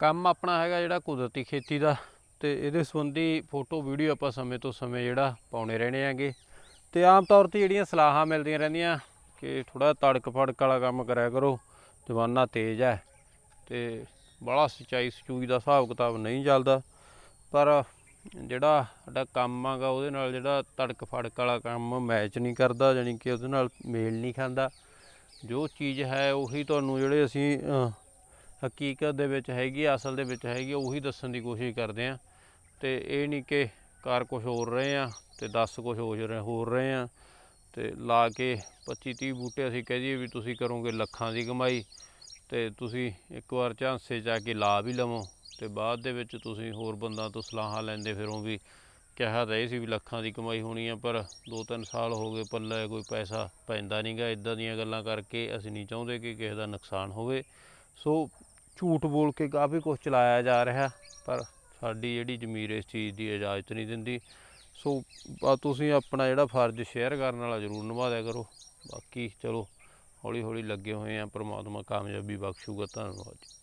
ਕੰਮ ਆਪਣਾ ਹੈਗਾ ਜਿਹੜਾ ਕੁਦਰਤੀ ਖੇਤੀ ਦਾ ਤੇ ਇਹਦੇ ਸੰਬੰਧੀ ਫੋਟੋ, ਵੀਡੀਓ ਆਪਾਂ ਸਮੇਂ ਤੋਂ ਸਮੇਂ ਜਿਹੜਾ ਪਾਉਣੇ ਰਹਿਣੇ ਆਂਗੇ ਤੇ ਆਮ ਤੌਰ ਤੇ ਜਿਹੜੀਆਂ ਸਲਾਹਾਂ ਮਿਲਦੀਆਂ ਰਹਿੰਦੀਆਂ ਕਿ ਥੋੜਾ ਤੜਕ ਫੜਕ ਵਾਲਾ ਕੰਮ ਕਰਿਆ ਕਰੋ ਜਵਾਨਾ ਤੇਜ਼ ਹੈ ਤੇ ਬੜਾ ਸਚਾਈ ਸਚੂਈ ਦਾ ਹਿਸਾਬ ਕਿਤਾਬ ਨਹੀਂ ਚੱਲਦਾ। ਪਰ ਜਿਹੜਾ ਸਾਡਾ ਕੰਮ ਆਗਾ ਉਹਦੇ ਨਾਲ ਜਿਹੜਾ ਤੜਕ ਫੜਕ ਵਾਲਾ ਕੰਮ ਮੈਚ ਨਹੀਂ ਕਰਦਾ ਯਾਨੀ ਕਿ ਉਹਦੇ ਨਾਲ ਮੇਲ ਨਹੀਂ ਖਾਂਦਾ। ਜੋ ਚੀਜ਼ ਹੈ ਉਹੀ ਤੁਹਾਨੂੰ ਜਿਹੜੇ ਅਸੀਂ ਹਕੀਕਤ ਦੇ ਵਿੱਚ ਹੈਗੀ ਆ, ਅਸਲ ਦੇ ਵਿੱਚ ਹੈਗੀ ਆ, ਉਹੀ ਦੱਸਣ ਦੀ ਕੋਸ਼ਿਸ਼ ਕਰਦੇ ਆ। ਤੇ ਇਹ ਨਹੀਂ ਕਿ ਕਾਰ ਕੁਝ ਹੋਰ ਰਹੇ ਆ ਤੇ ਦੱਸ ਕੁਝ ਹੋ ਰਹੇ ਹੋਰ ਰਹੇ ਆ ਤੇ ਲਾ ਕੇ 25 30 ਬੂਟੇ ਅਸੀਂ ਕਹਿ ਦਈਏ ਵੀ ਤੁਸੀਂ ਕਰੋਗੇ ਲੱਖਾਂ ਦੀ ਕਮਾਈ ਤੇ ਤੁਸੀਂ ਇੱਕ ਵਾਰ ਝਾਂਸੇ ਜਾ ਕੇ ਲਾ ਵੀ ਲਵੋ ਤੇ ਬਾਅਦ ਦੇ ਵਿੱਚ ਤੁਸੀਂ ਹੋਰ ਬੰਦਾਂ ਤੋਂ ਸਲਾਹਾਂ ਲੈਂਦੇ ਫਿਰੋਂ ਵੀ ਕਿਹਾ ਤਾਂ ਇਹ ਸੀ ਵੀ ਲੱਖਾਂ ਦੀ ਕਮਾਈ ਹੋਣੀ ਆ ਪਰ 2-3 ਸਾਲ ਹੋ ਗਏ ਪੱਲੇ ਕੋਈ ਪੈਸਾ ਪੈਂਦਾ ਨਹੀਂਗਾ ਇਦਾਂ ਦੀਆਂ ਗੱਲਾਂ ਕਰਕੇ ਅਸੀਂ ਨਹੀਂ ਚਾਹੁੰਦੇ ਕਿ ਕਿਸੇ ਦਾ ਨੁਕਸਾਨ ਹੋਵੇ। ਸੋ ਝੂਠ ਬੋਲ ਕੇ ਕਾਫੀ ਕੁਝ ਚਲਾਇਆ ਜਾ ਰਿਹਾ, ਪਰ ਸਾਡੀ ਜਿਹੜੀ ਜ਼ਮੀਰ ਇਸ ਚੀਜ਼ ਦੀ ਇਜਾਜ਼ਤ ਨਹੀਂ ਦਿੰਦੀ। ਸੋ ਤੁਸੀਂ ਆਪਣਾ ਜਿਹੜਾ ਫਰਜ਼ ਸ਼ੇਅਰ ਕਰਨ ਵਾਲਾ ਜ਼ਰੂਰ ਨਿਭਾ ਦਿਆ ਕਰੋ। ਬਾਕੀ ਚਲੋ ਹੌਲੀ ਹੌਲੀ ਲੱਗੇ ਹੋਏ ਆ, ਪ੍ਰਮਾਤਮਾ ਕਾਮਯਾਬੀ ਬਖਸ਼ੂਗਾ। ਧੰਨਵਾਦ ਜੀ।